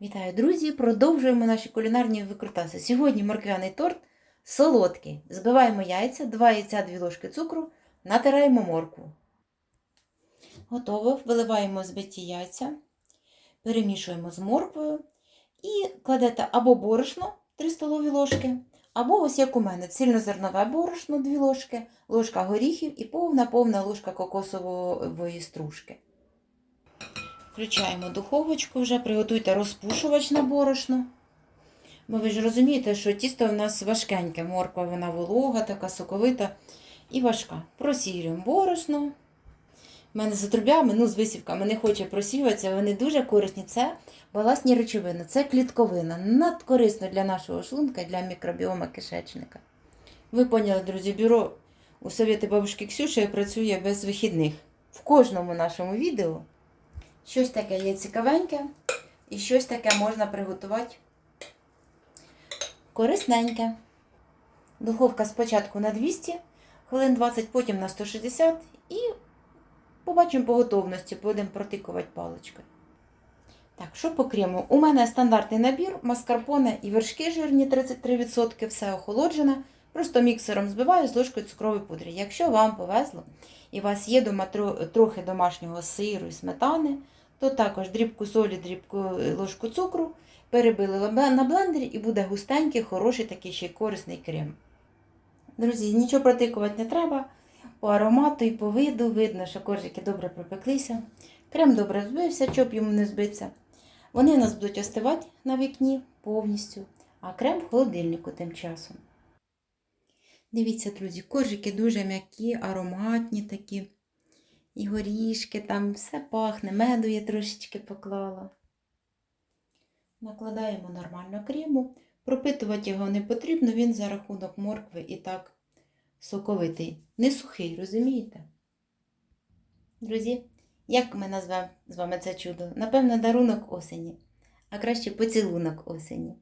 Вітаю, друзі! Продовжуємо наші кулінарні викрутаси. Сьогодні морквяний торт солодкий. Збиваємо яйця, 2 яйця, 2 ложки цукру, натираємо моркву. Готово. Виливаємо збиті яйця, перемішуємо з морквою і кладете або борошно 3 столові ложки, або ось як у мене цільнозернове борошно 2 ложки, ложка горіхів і повна-повна ложка кокосової стружки. Включаємо духовочку вже, приготуйте розпушувач на борошно. Бо ви ж розумієте, що тісто у нас важкеньке, морква вона волога, така соковита і важка. Просіюємо борошно. У мене з отрубями, ну, з висівками не хоче просіюватися, вони дуже корисні. Це баласні речовини, це клітковина. Надкорисно для нашого шлунка для мікробіома кишечника. Ви поняли, друзі, бюро у совєти бабушки Ксюші працює без вихідних. В кожному нашому відео щось таке є цікавеньке і щось таке можна приготувати корисненьке. Духовка спочатку на 200 хвилин 20, потім на 160 і побачимо по готовності, будемо протикувати паличкою. Так, що по крему? У мене стандартний набір, маскарпоне і вершки жирні 33%, все охолоджене. Просто міксером збиваю з ложкою цукрової пудри. Якщо вам повезло і у вас є дома трохи домашнього сиру і сметани, то також дрібку солі, дрібку ложку цукру перебили на блендері і буде густенький, хороший такий ще й корисний крем. Друзі, нічого протикувати не треба. По аромату і по виду видно, що коржики добре пропеклися. Крем добре збився, щоб йому не збиться. Вони у нас будуть остивати на вікні повністю, а крем в холодильнику тим часом. Дивіться, друзі, коржики дуже м'які, ароматні такі. І горішки, там все пахне, меду я трошечки поклала. Накладаємо нормально крему. Пропитувати його не потрібно, він за рахунок моркви і так соковитий. Не сухий, розумієте? Друзі, як ми назвемо з вами це чудо? Напевно, дарунок осені, а краще поцілунок осені.